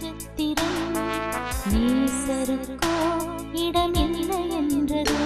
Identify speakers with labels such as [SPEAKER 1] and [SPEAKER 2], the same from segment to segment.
[SPEAKER 1] வருவோரை நீ சருக்கோ இடமில்லை என்றது.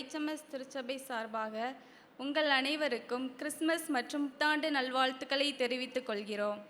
[SPEAKER 2] பழம்பிலாவடி ஹெச்எம்எஸ் திருச்சபை சார்பாக உங்கள் அனைவருக்கும் கிறிஸ்மஸ் மற்றும் புத்தாண்டு நல்வாழ்த்துக்களை தெரிவித்துக் கொள்கிறோம்.